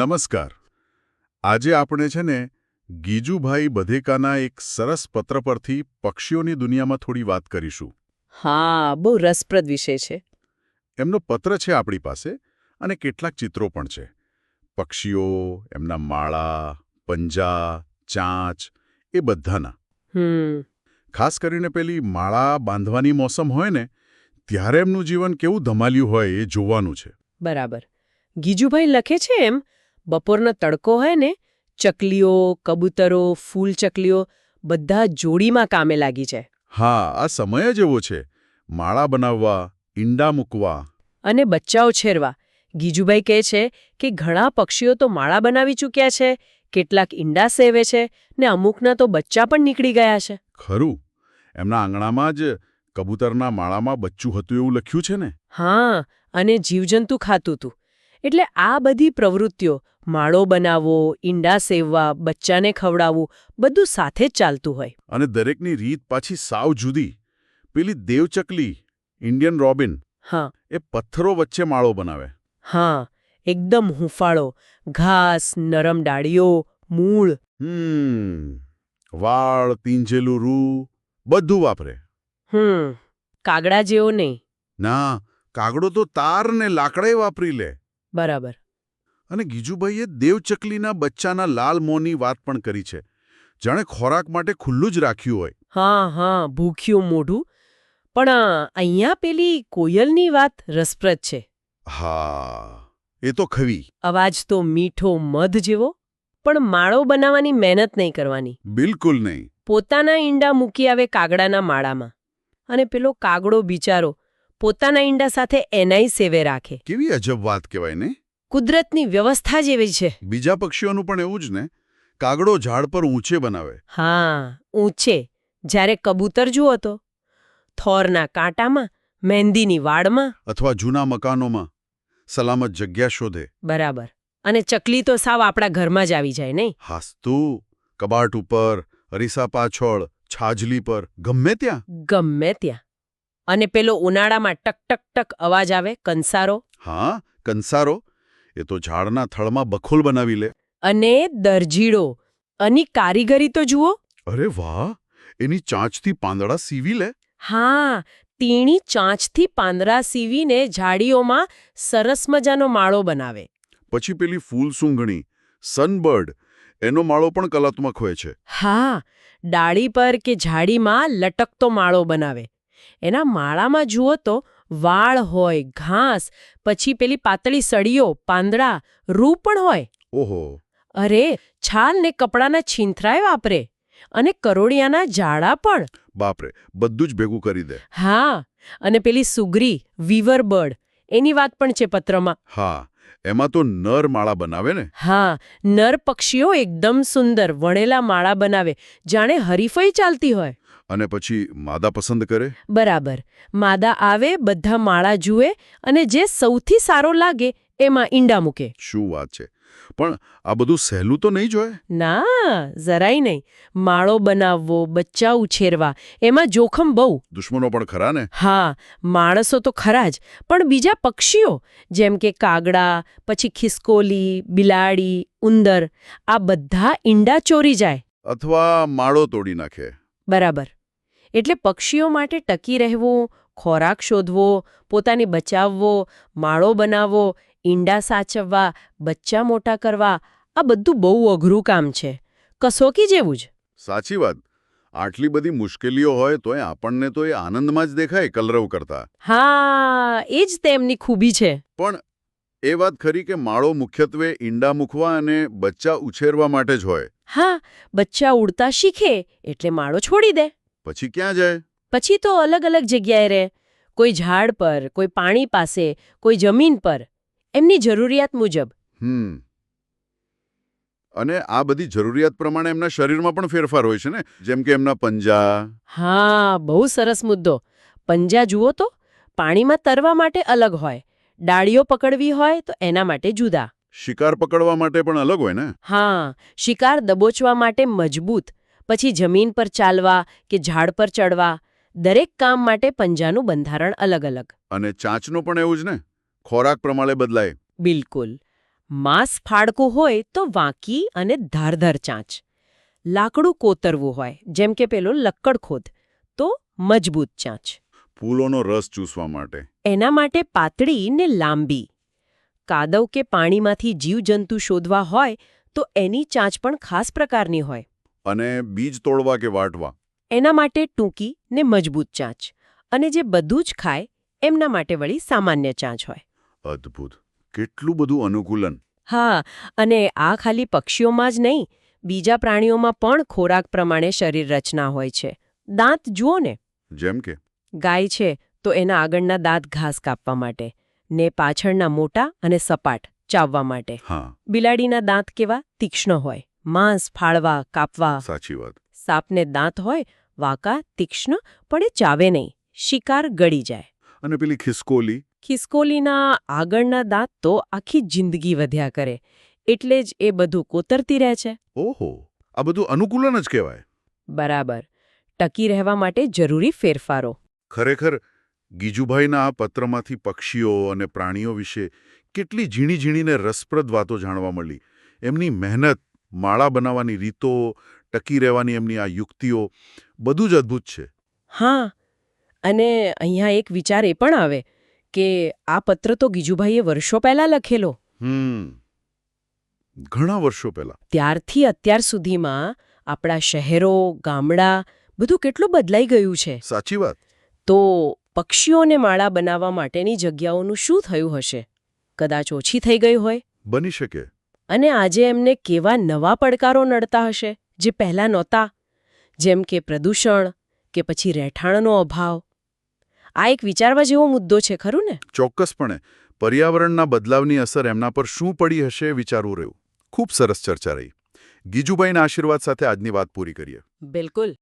નમસ્કાર. આજે આપણે છે ને ગીજુભાઈ બધેકાના એક સરસ પત્ર પરથી પક્ષીઓની દુનિયામાં થોડી વાત કરીશું. હા બહુ રસપ્રદ વિષય છે. એમનો પત્ર છે આપણી પાસે અને કેટલાક ચિત્રો પણ છે. પક્ષીઓ એમના માળા પંજા ચાંચ એ બધાના. ખાસ કરીને પેલી માળા બાંધવાની મોસમ હોય ને ત્યારે એમનું જીવન કેવું ધમાલ્યું હોય એ જોવાનું છે. બરાબર. ગીજુભાઈ લખે છે એમ બપોરનો તડકો હોય ને ચકલીઓ કબૂતરો ફૂલ ચકલીઓ બધા જોડીમાં કામે લાગી જાય. હા આ સમય જ એવો છે. માળા બનાવવા ઈંડા મૂકવા. અને બચ્ચાઓ છેરવા. ગીજુભાઈ કહે છે કે ઘણા પક્ષીઓ તો માળા બનાવી ચૂક્યા છે કેટલાક ઈંડા સેવે છે ને અમુકના તો બચ્ચા પણ નીકળી ગયા છે. ખરું. એમના આંગણામાં જ કબૂતરના માળામાં બચ્ચું હતું એવું લખ્યું છે ને? હા અને જીવજંતુ ખાતું હતું. એટલે આ બધી પ્રવૃત્તિઓ માળો બનાવવો ઈંડા સેવવા બચ્ચાને ખવડાવવું બધું સાથે જ ચાલતું હોય. અને દરેકની રીત પાછી સાવ જુદી. પેલી દેવચકલી ઇન્ડિયન રોબિન હા. એ પથ્થરો વચ્ચે માળો બનાવે. હા એકદમ હુંફાળો. ઘાસ નરમ ડાળીઓ મૂળ. હમ વાળ તીંજેલું રૂ બધું વાપરે. હમ કાગડા જેવો નહીં. ના કાગડો તો તાર ને લાકડાએ વાપરી લે. બરાબર. અને ગીજુભાઈએ દેવચકલીના બચ્ચાના લાલ મોંની વાત પણ કરી છે. જાણે ખોરાક માટે ખુલ્લું જ રાખ્યું હોય. હા હા ભૂખ્યું મોઢું. પણ અહીંયા પેલી કોયલની વાત રસપ્રદ છે. હા એ તો ખવી અવાજ તો મીઠો મધ જેવો પણ માળો બનાવવાની મહેનત નહીં કરવાની. બિલકુલ નહીં. પોતાના ઈંડા મૂકી આવે કાગડાના માળામાં. અને પેલો કાગડો બિચારો પોતાના ઈંડા સાથે એનાય સેવે રાખે. કેવી અજબ વાત કહેવાય ને? કુદરતની વ્યવસ્થા જેવી છે. બીજા પક્ષીઓનું પણ એવું જ ને? કાગડો ઝાડ પર ઊંચે બનાવે. હા ઊંચે. જ્યારે કબૂતર જુઓ તો? થોરના કાંટામાં મહેંદીની વાડમાં. અથવા જૂના મકાનોમાં. સલામત જગ્યા શોધે. બરાબર. અને ચકલી તો સાવ આપણા ઘરમાં જ આવી જાય નહીં? હાસ્તુ કબાટ ઉપર અરીસા પાછળ છાજલી પર. ગમે ત્યાં? ગમે ત્યાં. અને પેલો ઉનાળામાં ટક ટક ટક અવાજ આવે કંસારો. હા કંસારો. એ તો ઝાડના થળમાં બખોલ બનાવી લે. અને દરજીડો. અને કારીગરી તો જુઓ. અરે વાહ એની ચાંચથી પાંદડા સીવી લે. હા તીણી ચાંચથી પાંદડા સીવીને ઝાડીઓમાં સરસ મજાનો માળો બનાવે. પછી પેલી ફૂલ સૂંઘણી સનબર્ડ એનો માળો પણ કલાત્મક હોય છે. હા ડાળી પર કે ઝાડીમાં લટકતો માળો બનાવે. એના માળામાં જુઓ તો વાળ હોય ઘાસ પછી પેલી પાતળી સળીઓ પાંદડા રૂ પણ હોય. ઓહો. અરે છાલ ને કપડાના છીંથરાય વાપરે. અને કરોડિયાના જાડા પણ. બાપરે બધું જ ભેગું કરી દે. હા અને પેલી સુગરી વીવર બર્ડ એની વાત પણ છે પત્રમાં. હા એમાં તો નર માળા બનાવે ને? હા નર પક્ષીઓ એકદમ સુંદર વણેલા માળા બનાવે જાણે હરીફાઈ ચાલતી હોય. અને પછી માદા પસંદ કરે? બરાબર. માદા આવે બધા માળા જુએ અને જે સૌથી સારો લાગે એમાં ઈંડા મૂકે. શું વાત છે. પણ આ બધું સહેલું તો નહીં જોયે ના જરાય નહીં. માળો બનાવવો બચ્ચા ઉછેરવા એમાં જોખમ બહુ. દુશ્મનો પણ ખરા ને? હા માણસો તો ખરા જ. પણ બીજા પક્ષીઓ જેમ કે કાગડા પછી ખિસકોલી બિલાડી ઉંદર આ બધા ઈંડા ચોરી જાય. અથવા માળો તોડી નાખે. બરાબર. એટલે પક્ષીઓ માટે ટકી રહેવું ખોરાક શોધવો પોતાને બચાવવો માળો બનાવવો ઈંડા સાચવવા બચ્ચા મોટા કરવા આ બધું બહુ અઘરું કામ છે. કસોકી જેવું જ. સાચી વાત. આટલી બધી મુશ્કેલીઓ હોય તોય આપણને તો એ આનંદમાં જ દેખાય કલરવ કરતા. હા એ જ તેમની ખૂબી છે. પણ એ વાત ખરી કે માળો મુખ્યત્વે ઈંડા મૂકવા અને બચ્ચા ઉછેરવા માટે જ હોય. હા બચ્ચા ઉડતા શીખે એટલે માળો છોડી દે. પછી ક્યાં જાય? પછી તો અલગ અલગ જગ્યાએ રહે. કોઈ ઝાડ પર કોઈ પાણી પાસે કોઈ જમીન પર. એમની જરૂરિયાત મુજબ. હમ. અને આ બધી જરૂરિયાત પ્રમાણે એમના શરીરમાં પણ ફેરફાર હોય છે ને? જેમ કે એમના પંજા. હા બહુ સરસ મુદ્દો. પંજા જુઓ તો પાણીમાં તરવા માટે અલગ હોય. ડાળીઓ પકડવી હોય તો એના માટે જુદા. શિકાર પકડવા માટે પણ અલગ હોય ને? હા શિકાર દબોચવા માટે મજબૂત. પછી જમીન પર ચાલવા કે ઝાડ પર ચડવા દરેક કામ માટે પંજાનું બંધારણ અલગ અલગ અને ચાંચનું પણ એવું જ ને? ખોરાક પ્રમાણે બદલાય. બિલકુલ. માંસ ફાડકું હોય તો વાંકી અને ધારધાર ચાંચ. લાકડું કોતરવું હોય જેમ કે પેલો લક્કડખોદ તો મજબૂત ચાંચ. ફૂલોનો રસ ચૂસવા માટે. એના માટે પાતળી ને લાંબી. કાદવ કે પાણીમાંથી જીવજંતુ શોધવા હોય તો એની ચાંચ પણ ખાસ પ્રકારની હોય. અને બીજ તોડવા કે વાટવા? એના માટે ટૂંકી ને મજબૂત ચાંચ. અને જે બધું જ ખાય એમના માટે વળી સામાન્ય ચાંચ હોય. અદ્ભુત. કેટલું બધું અનુકૂલન. હા અને આ ખાલી પક્ષીઓમાં જ નહીં બીજા પ્રાણીઓમાં પણ ખોરાક પ્રમાણે શરીર રચના હોય છે. દાંત જુઓ ને. જેમ કે? ગાય છે તો એના આગળના દાંત ઘાસ કાપવા માટે ને પાછળના મોટા અને સપાટ ચાવવા માટે. બિલાડીના દાંત કેવા? તીક્ષ્ણ હોય. માંસ ફાળવા કાપવા. સાચી વાત. સાપને દાંત હોય વાંકા તીક્ષ્ણ પણ એ ચાવે નહીં. શિકાર ગળી જાય. અને પેલી ખિસકોલી? ખિસકોલીના આગળના દાંત તો આખી જિંદગી વધ્યા કરે. એટલે જ એ બધું કોતરતી રહે છે. ઓહો આ બધું અનુકૂલન જ કહેવાય. બરાબર. ટકી રહેવા માટે જરૂરી ફેરફારો. ખરેખર ગીજુભાઈના આ પત્રમાંથી પક્ષીઓ અને પ્રાણીઓ વિશે કેટલી ઝીણી ઝીણીને રસપ્રદ વાતો જાણવા મળી. એમની મહેનત માળા બનાવવાની રીતો ટકી રહેવાની એમની આ યુક્તિઓ બધું જ અદ્ભુત છે. હા અને અહીંયા એક વિચાર એ પણ આવે કે આ પત્ર તો ગીજુભાઈએ વર્ષો પહેલા લખેલો. હમ ઘણા વર્ષો પહેલા. ત્યારથી અત્યાર સુધીમાં આપણા શહેરો ગામડા બધું કેટલું બદલાઈ ગયું છે. સાચી વાત. તો પક્ષીઓને માળા બનાવવા માટેની જગ્યાઓનું શું થયું હશે? કદાચ ઓછી થઈ ગઈ હોય? બની શકે. અને આજે એમને કેવા નવા પડકારો નડતા હશે જે પહેલાં નહોતા. જેમ કે પ્રદૂષણ કે પછી રહેઠાણનો અભાવ. આ એક વિચારવા જેવો મુદ્દો છે ખરું ને? ચોક્કસપણે. પર્યાવરણના બદલાવની અસર એમના પર શું પડી હશે વિચારવું રહ્યું. ખૂબ સરસ ચર્ચા રહી. ગીજુભાઈના આશીર્વાદ સાથે આજની વાત પૂરી કરીએ. બિલકુલ.